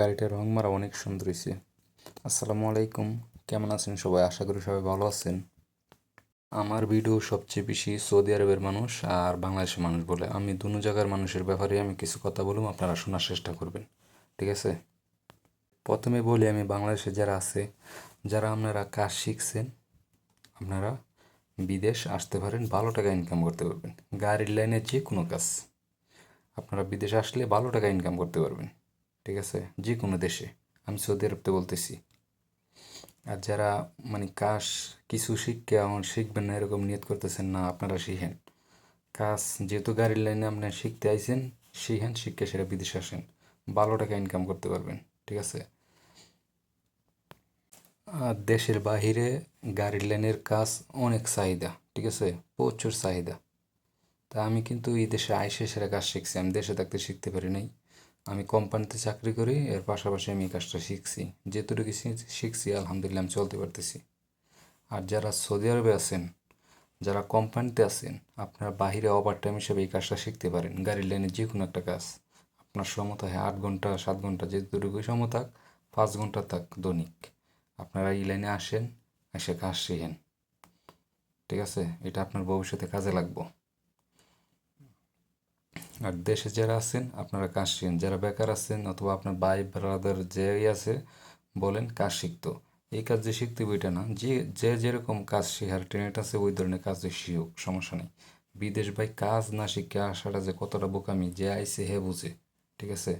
গাড়িটার রং মারা অনেক সুন্দর হয়েছে। আসসালামু আলাইকুম। কেমন আছেন সবাই? আশা করি সবাই ভালো আছেন। আমার ভিডিও সবচেয়ে বেশি সৌদি আরবের মানুষ আর বাংলাদেশের মানুষ বলে। আমি দুনো জায়গার মানুষের ব্যাপারে আমি কিছু কথা বলব, আপনারা শোনার চেষ্টা করবেন। ঠিক আছে? প্রথমে বলি, আমি বাংলাদেশে যারা আছে, যারা আপনারা কাজ শিখছেন, আপনারা বিদেশ আসতে পারেন, ভালো টাকা ইনকাম করতে পারবেন। গাড়ির লাইনে যে কোনো কাজ, আপনারা বিদেশে আসলে ভালো টাকা ইনকাম করতে পারবেন। ঠিক আছে? যে কোনো দেশে। আমি সৌদি আরবতে বলতেছি। আর যারা মানে কাজ কিছু শিখকে আমার শিখবেন না, এরকম নিয়ত করতেছেন না, আপনারা শিখেন। কাজ যেহেতু গাড়ির লাইনে আপনি শিখতে আইছেন, শিখেন শিখকে সেটা বিদেশে আসেন। ভালো টাকা ইনকাম করতে পারবেন, ঠিক আছে? আর দেশের বাহিরে গাড়ির লাইনের কাজ অনেক চাহিদা, ঠিক আছে? প্রচুর চাহিদা। তা আমি কিন্তু এই দেশে আইসে সেরা কাজ শিখছি। আমি দেশে থাকতে শিখতে পারি নাই। আমি কোম্পানিতে চাকরি করি, এর পাশাপাশি আমি এই কাজটা শিখছি। যেটুকু শিখছি আলহামদুলিল্লাহ আমি চলতে পারতেছি। আর যারা সৌদি আরবে আছেন, যারা কোম্পানিতে আছেন, আপনারা বাহিরে ওভার টাইম হিসেবে এই কাজটা শিখতে পারেন। গাড়ির লাইনে যে কোনো একটা কাজ। আপনার সমতা হয় আট ঘণ্টা, সাত ঘণ্টা যেটুকু সময় থাক, পাঁচ ঘণ্টা থাক দৈনিক। আপনারা এই লাইনে আসেন, এসে কাজ শিখেন। ঠিক আছে? এটা আপনার ভবিষ্যতে কাজে লাগবো। আর দেশে যারা আছেন, আপনারা কাজ শিখেন যারা বেকার আছেন অথবা আপনার ভাই ব্রাদার যে আছে, বলেন কাজ শিখতো। এই কাজ যে শিখতে এটা না, যে যে যেরকম কাজ শেখার ট্রেনেট আছে, ওই ধরনের কাজ শিখুক, সমস্যা নেই। বিদেশ ভাই কাজ না শিখে আসাটা যে কতটা বোকামি, যে আইসে হে বুঝে, ঠিক আছে?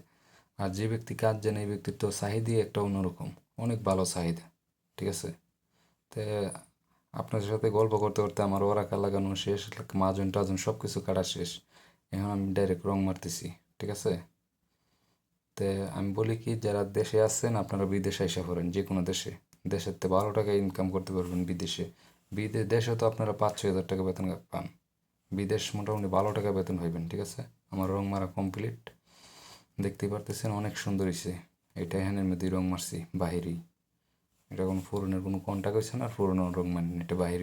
আর যে ব্যক্তি কাজ জানে, এই ব্যক্তির তো চাহিদাই একটা অন্যরকম, অনেক ভালো চাহিদা, ঠিক আছে? তো আপনাদের সাথে গল্প করতে করতে আমার ওরাকা লাগানো শেষ মাজন টাজন সব কিছু কাটা শেষ। এখন আমি ডাইরেক্ট রং মারতেছি, ঠিক আছে? তে আমি বলি কি, যারা দেশে আছেন, আপনারা বিদেশে এসে পড়েন যে কোনো দেশে। দেশের তে বারো টাকা ইনকাম করতে পারবেন বিদেশে। বিদেশ দেশে তো আপনারা পাঁচ ছয় হাজার টাকা বেতন পান। বিদেশ মোটামুটি বারো টাকা বেতন হইবেন, ঠিক আছে? আমার রং মারা কমপ্লিট দেখতেই পারতেছেন অনেক সুন্দর হয়েছে এটা এখানের মধ্যেই রং মারছি, বাহিরেই। এটা কোনো পুরনের কোনো কন্টাক্ট হয়েছে না পুরনো রং মারিনি, এটা বাহিরে